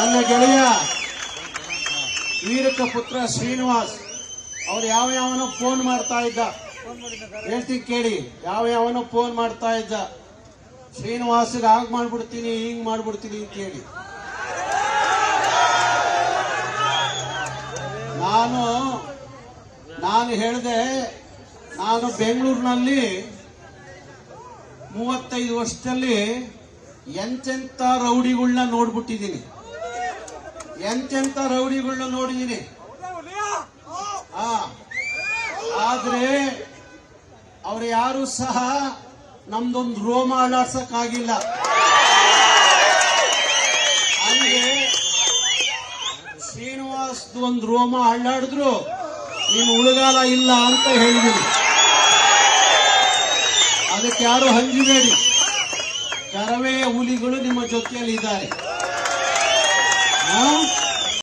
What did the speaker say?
ನನ್ನ ಗೆಳೆಯ ವೀರಕ ಪುತ್ರ ಶ್ರೀನಿವಾಸ್, ಅವ್ರು ಯಾವ ಯಾವನೋ ಫೋನ್ ಮಾಡ್ತಾ ಇದ್ದ. ಹೇಳ್ತೀನಿ ಕೇಳಿ, ಯಾವ ಯಾವನೋ ಫೋನ್ ಮಾಡ್ತಾ ಇದ್ದ. ಶ್ರೀನಿವಾಸ್ಗೆ ಹಾಗ್ ಮಾಡ್ಬಿಡ್ತೀನಿ, ಹಿಂಗ್ ಮಾಡ್ಬಿಡ್ತೀನಿ ಅಂತ ಹೇಳಿ. ನಾನು ನಾನು ಹೇಳಿದೆ, ನಾನು ಬೆಂಗಳೂರಿನಲ್ಲಿ ಮೂವತ್ತೈದು ವರ್ಷದಲ್ಲಿ ಎಂತೆಂಥ ರೌಡಿಗಳನ್ನ ನೋಡ್ಬಿಟ್ಟಿದ್ದೀನಿ. ಎಂತೆಂಥ ರೌಡಿಗಳನ್ನ ನೋಡಿದೀನಿ ಆದ್ರೆ ಅವ್ರು ಯಾರು ಸಹ ನಮ್ದೊಂದು ರೋಮ ಆಗಿಲ್ಲ ಹಂಗೆ ಶ್ರೀನಿವಾಸ್ ಒಂದು ರೋಮ ಅಳ್ಳಾಡಿದ್ರು ನೀನು ಉಳುಗಾಲ ಇಲ್ಲ ಅಂತ ಹೇಳಿದ್ದೀನಿ ಅದಕ್ಕೆ ಯಾರು ಹಂಜಿಬೇಡಿ ಕರವೇ ಹುಲಿಗಳು ನಿಮ್ಮ ಜೊತೆಯಲ್ಲಿ ಇದ್ದಾರೆ